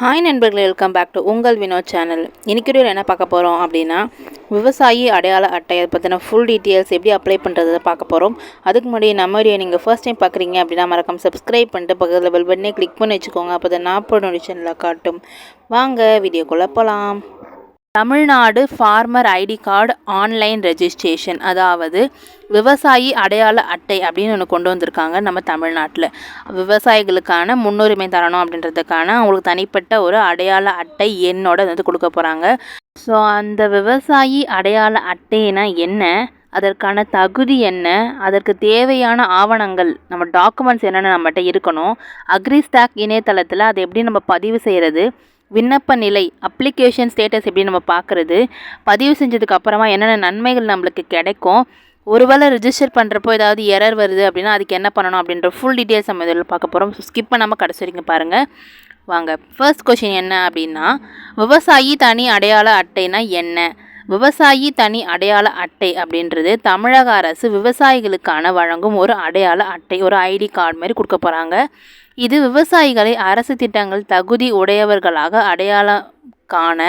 Hi நண்பர்களே welcome back to உங்கள் Vinod channel இன்றைக்கி வீடியோவில் என்ன பார்க்க போகிறோம் அப்படின்னா விவசாயி அடையாள அட்டை அதை பற்றின ஃபுல் டீட்டெயில்ஸ் எப்படி அப்ளை பண்ணுறதை பார்க்க போகிறோம் அதுக்கு முன்னாடி நம்ம வீடியோ நீங்கள் ஃபர்ஸ்ட் டைம் பார்க்குறீங்க அப்படின்னா மறக்காம சப்ஸ்கிரைப் பண்ணிட்டு பக்கத்தில் பெல் பட்டனே கிளிக் பண்ணி வச்சுக்கோங்க. அப்போ தான் நான் போட காட்டும். வாங்க வீடியோக்குள்ளே போகலாம் Tamil Nadu farmer ID card online registration அதாவது விவசாயி அடையாள அட்டை அப்படின்னு ஒன்று கொண்டு வந்திருக்காங்க நம்ம தமிழ்நாட்டில். விவசாயிகளுக்கான முன்னுரிமை தரணும் அப்படின்றதுக்கான அவங்களுக்கு தனிப்பட்ட ஒரு அடையாள அட்டை எண்ணோட வந்து கொடுக்க போகிறாங்க ஸோ அந்த விவசாயி அடையாள அட்டைனா என்ன? அதற்கான தகுதி என்ன? அதற்கு தேவையான ஆவணங்கள் நம்ம டாக்குமெண்ட்ஸ் என்னென்ன நம்மகிட்ட இருக்கணும்? அக்ரிஸ்டாக் இணையதளத்தில் அதை எப்படி நம்ம பதிவு செய்கிறது விண்ணப்ப நிலை அப்ளிகேஷன் ஸ்டேட்டஸ் எப்படி நம்ம பார்க்குறது பதிவு செஞ்சதுக்கு அப்புறமா என்னென்ன நன்மைகள் நம்மளுக்கு கிடைக்கும் ஒருவேளை ரிஜிஸ்டர் பண்ணுறப்போ ஏதாவது எரர் வருது அப்படின்னா அதுக்கு என்ன பண்ணணும் அப்படின்ற ஃபுல் டீட்டெயில்ஸ் நம்ம இதில் பார்க்க போகிறோம் ஸோ ஸ்கிப் பண்ணாமல் கடைசி வரைக்கும் பாருங்கள் வாங்க ஃபர்ஸ்ட் கொஷின் என்ன அப்படின்னா விவசாயி தனி அடையாள அட்டைனா என்ன? விவசாயி தனி அடையாள அட்டை அப்படின்றது தமிழக அரசு விவசாயிகளுக்கான வழங்கும் ஒரு அடையாள அட்டை ஒரு ஐடி கார்டு மாதிரி கொடுக்க போகிறாங்க இது விவசாயிகளை அரசு திட்டங்கள் தகுதி உடையவர்களாக அடையாளம் காண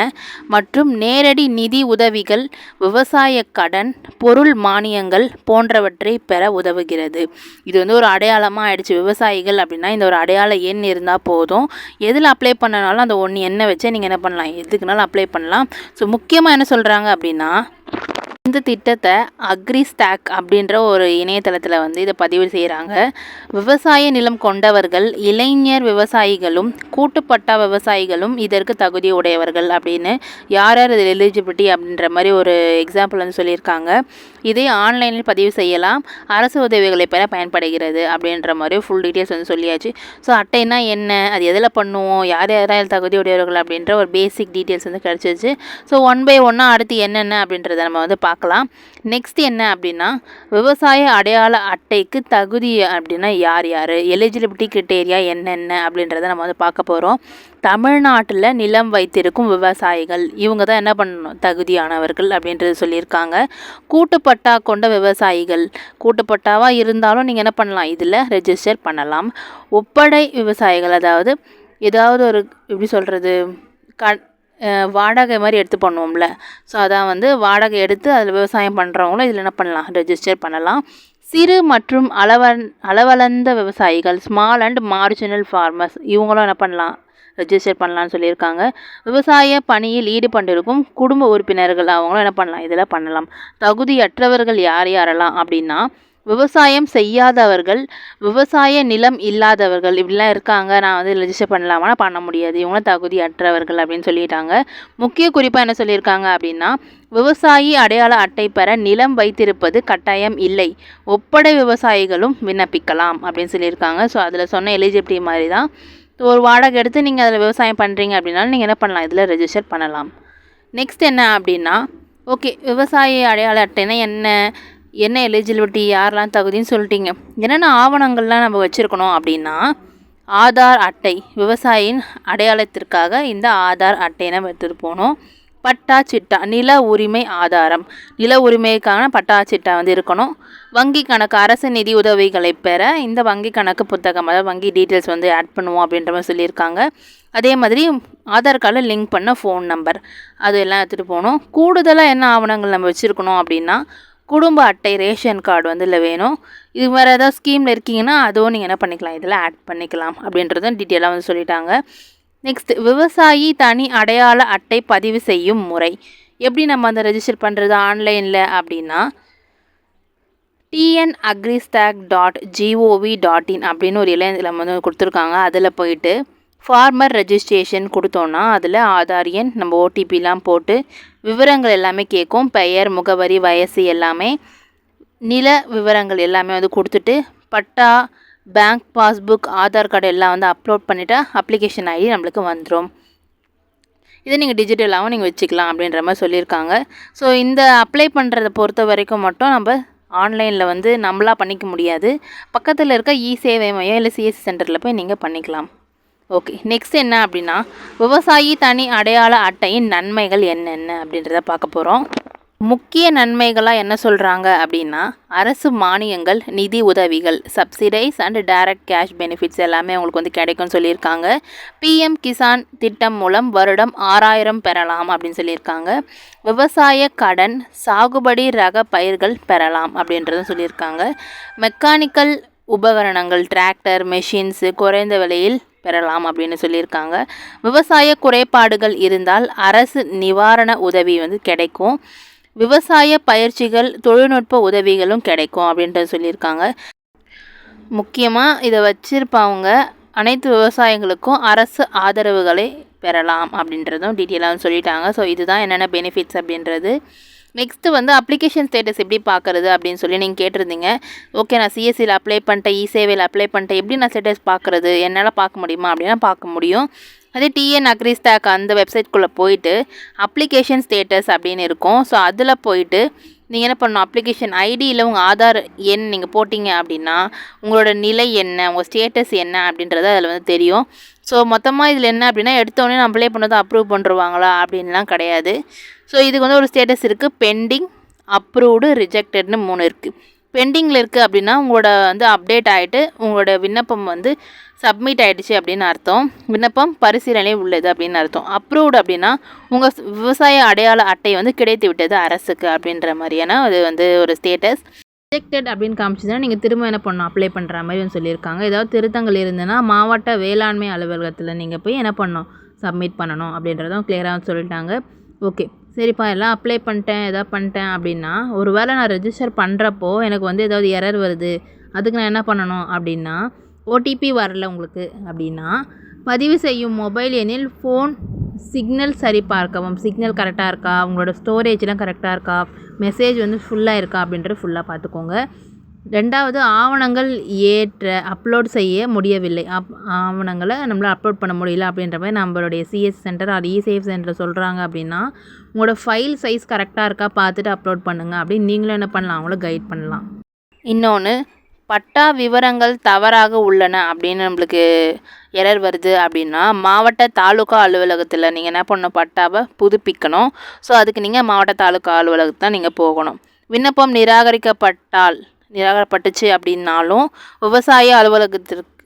மற்றும் நேரடி நிதி உதவிகள் விவசாய கடன் பொருள் மானியங்கள் போன்றவற்றை பெற உதவுகிறது. இது வந்து ஒரு அடையாளமாக ஆயிடுச்சு. விவசாயிகள் அப்படின்னா இந்த ஒரு அடையாள எண் இருந்தால் போதும். எதில் அப்ளை பண்ணனாலும் அந்த ஒன்று எண்ணை வச்சே நீங்கள் என்ன பண்ணலாம்? எதுக்குனாலும் அப்ளை பண்ணலாம். ஸோ முக்கியமாக என்ன சொல்கிறாங்க அப்படின்னா இந்த திட்டத்தை அக்ரிஸ்டாக் அப்படின்ற ஒரு இணையதளத்தில் வந்து இதை பதிவு செய்கிறாங்க விவசாய நிலம் கொண்டவர்கள் இளைஞர் விவசாயிகளும் கூட்டுப்பட்டா விவசாயிகளும் இதற்கு தகுதி உடையவர்கள் அப்படின்னு யார் யார் இதில் எலிஜிபிலிட்டி அப்படின்ற மாதிரி ஒரு எக்ஸாம்பிள் வந்து சொல்லியிருக்காங்க. இதை ஆன்லைனில் பதிவு செய்யலாம். அரசு உதவிகளை பெற பயன்படுகிறது அப்படின்ற மாதிரி ஃபுல் டீட்டெயில்ஸ் வந்து சொல்லியாச்சு. ஸோ அட்டைனா என்ன? அது எதில் பண்ணுவோம்? யார் யாரால் தகுதி உடையவர்கள் அப்படின்ற ஒரு பேசிக் டீட்டெயில்ஸ் வந்து கிடச்சிச்சு ஸோ ஒன் பை ஒன்னாக அடுத்து என்னென்ன அப்படின்றத நம்ம வந்து பார்க்கலாம். நெக்ஸ்ட் என்ன அப்படின்னா விவசாய அடையாள அட்டைக்கு தகுதி அப்படின்னா யார் யார்? எலிஜிபிலிட்டி கிரிட்டேரியா என்னென்ன அப்படின்றத நம்ம வந்து பார்க்க போகிறோம் தமிழ்நாட்டில் நிலம் வைத்திருக்கும் விவசாயிகள் இவங்க தான் என்ன பண்ணணும்? தகுதியானவர்கள் அப்படின்றது சொல்லியிருக்காங்க. கூட்டுப்பட்டா கொண்ட விவசாயிகள் கூட்டுப்பட்டாவாக இருந்தாலும் நீங்கள் என்ன பண்ணலாம்? இதில் ரெஜிஸ்டர் பண்ணலாம். ஒப்படை விவசாயிகள் அதாவது ஏதாவது ஒரு எப்படி சொல்கிறது க வாடகை மாதிரி எடுத்து பண்ணுவோம்ல. ஸோ அதான் வந்து வாடகை எடுத்து அதில் விவசாயம் பண்ணுறவங்களும் இதில் என்ன பண்ணலாம்? ரெஜிஸ்டர் பண்ணலாம். சிறு மற்றும் அளவன் அளவளர்ந்த விவசாயிகள் ஸ்மால் அண்ட் மார்ஜினல் ஃபார்மர்ஸ் இவங்களும் என்ன பண்ணலாம்? ரெஜிஸ்டர் பண்ணலான்னு சொல்லியிருக்காங்க. விவசாய பணியில் ஈடுபட்டிருக்கும் குடும்ப உறுப்பினர்கள் அவங்களும் என்ன பண்ணலாம்? இதில் பண்ணலாம். தகுதியற்றவர்கள் யார் யாரெல்லாம் அப்படின்னா விவசாயம் செய்யாதவர்கள் விவசாய நிலம் இல்லாதவர்கள் இப்படிலாம் இருக்காங்க. நான் வந்து ரெஜிஸ்டர் பண்ணலாமா? பண்ண முடியாது. இவங்களும் தகுதி அற்றவர்கள் அப்படின்னு சொல்லிட்டாங்க. முக்கிய குறிப்பாக என்ன சொல்லியிருக்காங்க அப்படின்னா விவசாயி அடையாள அட்டை பெற நிலம் வைத்திருப்பது கட்டாயம் இல்லை. ஒப்படை விவசாயிகளும் விண்ணப்பிக்கலாம் அப்படின்னு சொல்லியிருக்காங்க. ஸோ அதில் சொன்ன எலிஜிபிலிட்டி மாதிரி தான் ஒரு வாடகை எடுத்து நீங்கள் அதில் விவசாயம் பண்ணுறீங்க அப்படின்னாலும் நீங்கள் என்ன பண்ணலாம்? இதில் ரெஜிஸ்டர் பண்ணலாம். நெக்ஸ்ட் என்ன அப்படின்னா ஓகே விவசாய அடையாள அட்டைனா என்ன? என்ன எலிஜிபிலிட்டி யாரெல்லாம் தகுதின்னு சொல்லிட்டீங்க. என்னென்ன ஆவணங்கள்லாம் நம்ம வச்சுருக்கணும் அப்படின்னா ஆதார் அட்டை விவசாயியின் அடையாளத்திற்காக இந்த ஆதார் அட்டையை நம்ம எடுத்துகிட்டு போகணும். பட்டா சிட்டா நில உரிமை ஆதாரம். நில உரிமைக்கான பட்டா சிட்டா வந்து இருக்கணும். வங்கி கணக்கு அரசு நிதி உதவிகளை பெற இந்த வங்கி கணக்கு புத்தகம் அதாவது வங்கி டீட்டெயில்ஸ் வந்து ஆட் பண்ணுவோம் அப்படின்ற மாதிரி சொல்லியிருக்காங்க. அதே மாதிரி ஆதார் கார்டில் லிங்க் பண்ண ஃபோன் நம்பர் அது எல்லாம் எடுத்துகிட்டு போகணும். கூடுதலாக என்ன ஆவணங்கள் நம்ம வச்சுருக்கணும் அப்படின்னா குடும்ப அட்டை ரேஷன் கார்டு வந்து இல்லை வேணும். இது வேறு ஏதாவது ஸ்கீமில் இருக்கீங்கன்னா அதுவும் நீங்கள் என்ன பண்ணிக்கலாம்? இதில் ஆட் பண்ணிக்கலாம் அப்படின்றதும் டீட்டெயிலாக வந்து சொல்லிட்டாங்க. நெக்ஸ்ட் விவசாயி தனி அடையாள அட்டை பதிவு செய்யும் முறை. எப்படி நம்ம அந்த ரெஜிஸ்டர் பண்ணுறது ஆன்லைனில் அப்படின்னா TN agristack dot gov dot in அப்படின்னு ஒரு இளைஞர் வந்து கொடுத்துருக்காங்க. அதில் போயிட்டு ஃபார்மர் ரெஜிஸ்ட்ரேஷன் கொடுத்தோன்னா அதில் ஆதார் எண் நம்ம ஓடிபிலாம் போட்டு விவரங்கள் எல்லாமே கேட்கும். பெயர் முகவரி வயசு எல்லாமே நில விவரங்கள் எல்லாமே வந்து கொடுத்துட்டு patta bank passbook Aadhaar card எல்லாம் வந்து அப்லோட் பண்ணிவிட்டா அப்ளிகேஷன் ஐடி நம்மளுக்கு வந்துடும் இதை நீங்கள் டிஜிட்டலாகவும் நீங்கள் வச்சுக்கலாம் அப்படின்ற மாதிரி சொல்லியிருக்காங்க. ஸோ இந்த அப்ளை பண்ணுறதை பொறுத்த வரைக்கும் மட்டும் நம்ம ஆன்லைனில் வந்து நம்மளாக பண்ணிக்க முடியாது. பக்கத்தில் இருக்க இ சேவை மையம் இல்லை சிஎஸ்சி சென்டரில் போய் நீங்கள் பண்ணிக்கலாம். ஓகே நெக்ஸ்ட் என்ன அப்படின்னா விவசாயி தனி அடையாள அட்டையின் நன்மைகள் என்னென்ன அப்படின்றத பார்க்க போகிறோம் முக்கிய நன்மைகளாக என்ன சொல்கிறாங்க அப்படின்னா அரசு மானியங்கள் நிதி உதவிகள் subsidise and direct cash benefits எல்லாமே உங்களுக்கு வந்து கிடைக்கும்னு சொல்லியிருக்காங்க. பிஎம் கிசான் திட்டம் மூலம் வருடம் ஆறாயிரம் பெறலாம் அப்படின்னு சொல்லியிருக்காங்க. விவசாய கடன் சாகுபடி ரக பயிர்கள் பெறலாம் அப்படின்றதும் சொல்லியிருக்காங்க. மெக்கானிக்கல் உபகரணங்கள் டிராக்டர் மெஷின்ஸு குறைந்த விலையில் பெறலாம் அப்படின்னு சொல்லியிருக்காங்க. விவசாய குறைபாடுகள் இருந்தால் அரசு நிவாரண உதவி வந்து கிடைக்கும். விவசாய பயிற்சிகள் தொழில்நுட்ப உதவிகளும் கிடைக்கும் அப்படின்ட்டு சொல்லியிருக்காங்க. முக்கியமாக இதை வச்சிருப்பவங்க அனைத்து விவசாயிகளுக்கும் அரசு ஆதரவுகளை பெறலாம் அப்படின்றதும் டீட்டெயிலாக சொல்லிட்டாங்க. ஸோ இதுதான் என்னென்ன பெனிஃபிட்ஸ் அப்படின்றது. நெக்ஸ்ட்டு வந்து அப்ளிகேஷன் ஸ்டேட்டஸ் எப்படி பார்க்குறது அப்படின்னு சொல்லி நீங்கள் கேட்டிருந்தீங்க. ஓகே நான் சிஎஸ்சியில் அப்ளை பண்ணிட்டேன் இ சேவையில் அப்ளை பண்ணிட்டேன். எப்படி நான் ஸ்டேட்டஸ் பார்க்குறது? என்னால் பார்க்க முடியுமா? அப்படின்னா பார்க்க முடியும். அதே டிஎன் அக்ரிஸ்டாக் அந்த வெப்சைட்குள்ளே போயிட்டு அப்ளிகேஷன் ஸ்டேட்டஸ் அப்படின்னு இருக்கும். ஸோ அதில் போயிட்டு நீங்கள் என்ன பண்ணணும்? அப்ளிகேஷன் ஐடியில் உங்கள் ஆதார் எண் நீங்கள் போட்டிங்க அப்படின்னா உங்களோட நிலை என்ன? உங்கள் ஸ்டேட்டஸ் என்ன? அப்படின்றது அதில் வந்து தெரியும். ஸோ மொத்தமாக இதில் என்ன அப்படின்னா எடுத்தோடனே நான் அப்ளை பண்ணதை அப்ரூவ் பண்ணுருவாங்களா? அப்படின்லாம் கிடையாது. ஸோ இதுக்கு வந்து ஒரு ஸ்டேட்டஸ் இருக்குது பெண்டிங் அப்ரூவ்டு ரிஜெக்டட்னு மூணு இருக்குது பெண்டிங்கில் இருக்குது அப்படின்னா உங்களோட வந்து அப்டேட் ஆகிட்டு உங்களோட விண்ணப்பம் வந்து சப்மிட் ஆகிடுச்சு அப்படின்னு அர்த்தம். விண்ணப்பம் பரிசீலனை உள்ளது அப்படின்னு அர்த்தம். அப்ரூவ்டு அப்படின்னா உங்கள் விவசாய அடையாள அட்டை வந்து கிடைத்து விட்டது அரசுக்கு அப்படின்ற மாதிரியான அது வந்து ஒரு ஸ்டேட்டஸ் ரிஜெக்டட் அப்படின்னு காமிச்சதுன்னா நீங்கள் திரும்ப என்ன பண்ணணும்? அப்ளை பண்ணுற மாதிரி வந்து சொல்லியிருக்காங்க. ஏதாவது திருத்தங்கள் இருந்ததுன்னா மாவட்ட வேளாண்மை அலுவலகத்தில் நீங்கள் போய் என்ன பண்ணணும்? சப்மிட் பண்ணணும் அப்படின்றதும் கிளியராக சொல்லிட்டாங்க. ஓகே சரிப்பா எல்லாம் அப்ளை பண்ணிட்டேன் எதாவது பண்ணிட்டேன் அப்படின்னா ஒரு வேளை நான் ரெஜிஸ்டர் பண்ணுறப்போ எனக்கு வந்து ஏதாவது எரர் வருது அதுக்கு நான் என்ன பண்ணணும் அப்படின்னா ஓடிபி வரல உங்களுக்கு அப்படின்னா பதிவு செய்யும் மொபைல் எண்ணில் ஃபோன் சிக்னல் சரி பார்க்கவும் சிக்னல் கரெக்டாக இருக்கா உங்களோட ஸ்டோரேஜ்லாம் கரெக்டாக இருக்கா மெசேஜ் வந்து ஃபுல்லாக இருக்கா அப்படின்றது ஃபுல்லாக பார்த்துக்கோங்க. ரெண்டாவது ஆவணங்கள் ஏற்ற அப்லோட் செய்ய முடியவில்லை. அப் ஆவணங்களை நம்மளால் அப்லோட் பண்ண முடியல அப்படின்ற மாதிரி நம்மளுடைய சிஎஸ் சென்டர் அது இசேஃப் சென்டர் சொல்கிறாங்க அப்படின்னா உங்களோட ஃபைல் சைஸ் கரெக்டாக இருக்கா பார்த்துட்டு அப்லோட் பண்ணுங்கள் அப்படின்னு நீங்களும் என்ன பண்ணலாம்? அவங்கள கைட் பண்ணலாம். இன்னொன்று பட்டா விவரங்கள் தவறாக உள்ளன அப்படின்னு நம்மளுக்கு எரர் வருது அப்படின்னா மாவட்ட தாலுகா அலுவலகத்தில் நீங்கள் என்ன பண்ணணும்? பட்டாவை புதுப்பிக்கணும். ஸோ அதுக்கு நீங்கள் மாவட்ட தாலுகா அலுவலகத்தான் நீங்கள் போகணும். விண்ணப்பம் நிராகரிக்கப்பட்டால் நிராகரிப்பட்டுச்சு அப்படின்னாலும் விவசாய அலுவலகத்திற்கு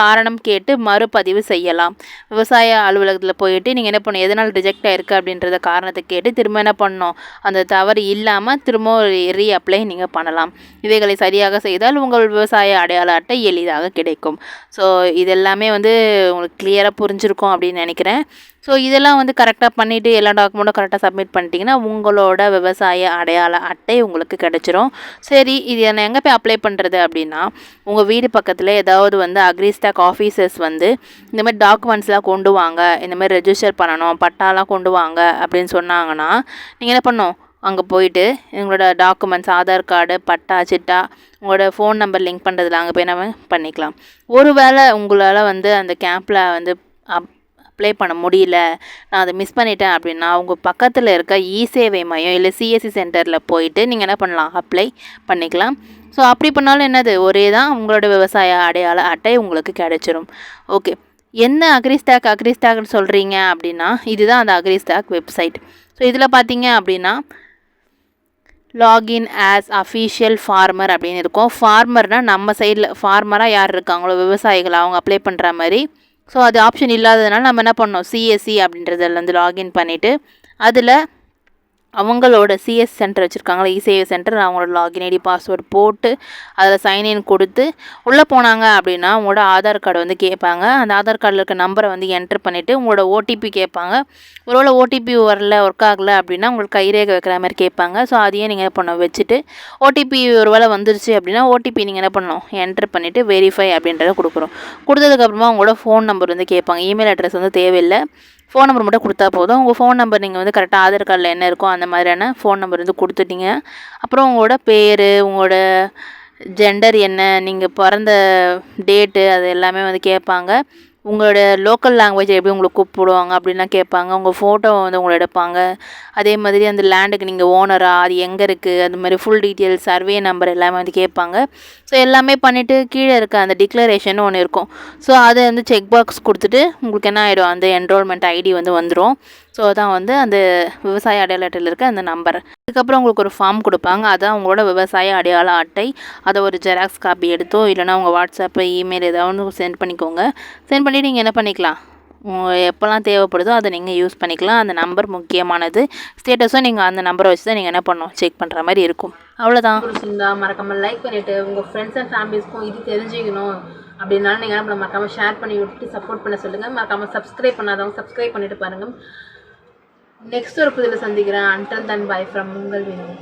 காரணம் கேட்டு மறுபதிவு செய்யலாம். விவசாய அலுவலகத்தில் போயிட்டு நீங்கள் என்ன பண்ணணும்? எதனால் ரிஜெக்ட் ஆயிருக்கு அப்படின்றத காரணத்தை கேட்டு திரும்ப என்ன பண்ணணும்? அந்த தவறு இல்லாமல் திரும்ப ரீ அப்ளை நீங்கள் பண்ணலாம். இவைகளை சரியாக செய்தால் உங்கள் விவசாய அடையாள அட்டை எளிதாக கிடைக்கும். ஸோ இதெல்லாமே வந்து உங்களுக்கு கிளியராக புரிஞ்சிருக்கும் அப்படின்னு நினைக்கிறேன். ஸோ இதெல்லாம் வந்து கரெக்டாக பண்ணிவிட்டு எல்லா டாக்குமெண்ட்டும் கரெக்டாக சப்மிட் பண்ணிட்டீங்கன்னா உங்களோட விவசாய அடையாள அட்டை உங்களுக்கு கிடச்சிரும். சரி இது என்ன எங்கே போய் அப்ளை பண்ணுறது அப்படின்னா உங்கள் வீடு பக்கத்தில் ஏதாவது வந்து அக்ரி அக்ரிஸ்டாக் ஆஃபீஸர்ஸ் வந்து இந்த மாதிரி டாக்குமெண்ட்ஸ்லாம் கொண்டு வாங்க இந்த மாதிரி ரெஜிஸ்டர் பண்ணணும் பட்டாலாம் கொண்டு வாங்க அப்படின்னு சொன்னாங்கன்னா நீங்கள் என்ன பண்ணணும் அங்கே போயிட்டு எங்களோட டாக்குமெண்ட்ஸ் ஆதார் கார்டு பட்டா சிட்டா உங்களோட ஃபோன் நம்பர் லிங்க் பண்ணுறதுல அங்கே போய் நம்ம பண்ணிக்கலாம். ஒருவேளை உங்களால் வந்து அந்த கேம்பில் வந்து அப் அப்ளை பண்ண முடியல நான் அதை மிஸ் பண்ணிட்டேன் அப்படின்னா உங்கள் பக்கத்தில் இருக்க இ சேவை மையம் இல்லை சிஎஸ்சி சென்டரில் போயிட்டு நீங்கள் என்ன பண்ணலாம்? அப்ளை பண்ணிக்கலாம். ஸோ அப்படி பண்ணாலும் என்னது? ஒரே தான் உங்களோட விவசாய அடையாள அட்டை உங்களுக்கு கிடைச்சிரும். ஓகே என்ன அக்ரிஸ்டாக் அக்ரிஸ்டாக்னு சொல்கிறீங்க அப்படின்னா இதுதான் அந்த அக்ரிஸ்டாக் வெப்சைட். ஸோ இதில் பார்த்தீங்க அப்படின்னா லாகின் ஆஸ் அஃபீஷியல் ஃபார்மர் அப்படின்னு இருக்கும். ஃபார்மர்னால் நம்ம சைடில் ஃபார்மராக யார் இருக்காங்களோ விவசாயிகள் அவங்க அப்ளை பண்ணுற மாதிரி. ஸோ அது ஆப்ஷன் இல்லாததுனால நம்ம என்ன பண்ணோம்? சிஎஸ்சி அப்படின்றதுலேருந்து லாகின் பண்ணிவிட்டு அதில் அவங்களோட சிஎஸ் சென்டர் வச்சுருக்காங்களே இசேவை சென்டர் அவங்களோட லாகின் ஐடி பாஸ்வேர்டு போட்டு அதில் சைன்இன் கொடுத்து உள்ளே போனாங்க அப்படின்னா உங்களோட ஆதார் கார்டு வந்து கேட்பாங்க. அந்த ஆதார் கார்டில் இருக்க நம்பரை வந்து என்ட்ரு பண்ணிவிட்டு உங்களோட ஓடிபி கேட்பாங்க. ஒருவேளை ஓடிபி வரல ஒர்க் ஆகலை அப்படின்னா உங்களுக்கு கைரேகை வைக்கிற மாதிரி கேட்பாங்க. ஸோ அதையே நீங்கள் என்ன பண்ண வச்சுட்டு ஓடிபி ஒரு வேளை வந்துருச்சு அப்படின்னா ஓடிபி நீங்கள் என்ன பண்ணணும்? என்ட்ரு பண்ணிவிட்டு வெரிஃபை அப்படின்றத கொடுக்குறோம் கொடுத்ததுக்கப்புறமா உங்களோட ஃபோன் நம்பர் வந்து கேட்பாங்க. இமெயில் அட்ரஸ் வந்து தேவையில்லை. ஃபோன் நம்பர் மட்டும் கொடுத்தா போதும். உங்கள் ஃபோன் நம்பர் நீங்கள் வந்து கரெக்டாக ஆதார் கார்டில் என்ன இருக்கோ அந்த மாதிரியான ஃபோன் நம்பர் வந்து கொடுத்துட்டீங்க. அப்புறம் உங்களோட பேர் உங்களோட ஜெண்டர் என்ன நீங்கள் பிறந்த டேட்டு அது எல்லாமே வந்து கேட்பாங்க. உங்களோட லோக்கல் லாங்குவேஜ் எப்படி உங்களை கூப்பிடுவாங்க அப்படின்லாம் கேட்பாங்க. உங்கள் ஃபோட்டோ வந்து உங்களை எடுப்பாங்க. அதே மாதிரி அந்த லேண்டுக்கு நீங்கள் ஓனரா அது எங்கே இருக்குது அது மாதிரி ஃபுல் டீட்டெயில்ஸ் சர்வே நம்பர் எல்லாமே வந்து கேட்பாங்க. ஸோ எல்லாமே பண்ணிவிட்டு கீழே இருக்க அந்த டிக்ளரேஷன் ஒன்று இருக்கும். ஸோ அதை வந்து செக் பாக்ஸ் கொடுத்துட்டு உங்களுக்கு என்ன ஆகிடும் அந்த என்ரோல்மெண்ட் ஐடி வந்து வந்துடும் ஸோ அதான் வந்து அந்த விவசாய அடையாள அட்டையில் இருக்க அந்த நம்பர் அதுக்கப்புறம் உங்களுக்கு ஒரு ஃபார்ம் கொடுப்பாங்க. அதான் உங்களோட விவசாய அடையாள அட்டை. அதை ஒரு ஜெராக்ஸ் காப்பி எடுத்தோ இல்லைனா உங்கள் வாட்ஸ்அப்பு இமெயில் ஏதாவது சென்ட் பண்ணிக்கோங்க. சென்ட் பண்ணி நீங்கள் என்ன பண்ணிக்கலாம்? எப்போல்லாம் தேவைப்படுதோ அதை நீங்கள் யூஸ் பண்ணிக்கலாம். அந்த நம்பர் முக்கியமானது. ஸ்டேட்டஸும் நீங்கள் அந்த நம்பரை வச்சு தான் நீங்கள் என்ன பண்ணணும்? செக் பண்ணுற மாதிரி இருக்கும். அவ்வளோதான் பிடிச்சிருந்தா மறக்காம லைக் பண்ணிவிட்டு உங்கள் ஃப்ரெண்ட்ஸ் அண்ட் ஃபேமிலிஸ்க்கும் இது தெரிஞ்சுக்கணும். அப்படின்னாலும் நீங்கள் என்ன பண்ண மறக்காமல் ஷேர் பண்ணி விட்டுட்டு சப்போர்ட் பண்ண சொல்லுங்கள் மறக்காம சப்ஸ்கிரைப் பண்ணாதவங்க சப்ஸ்கிரைப் பண்ணிட்டு பாருங்கள் நெக்ஸ்ட் ஒரு புதில் சந்திக்கிறேன். அன்டல் தன் பாய் ஃப்ரம் உங்கள் வேணும்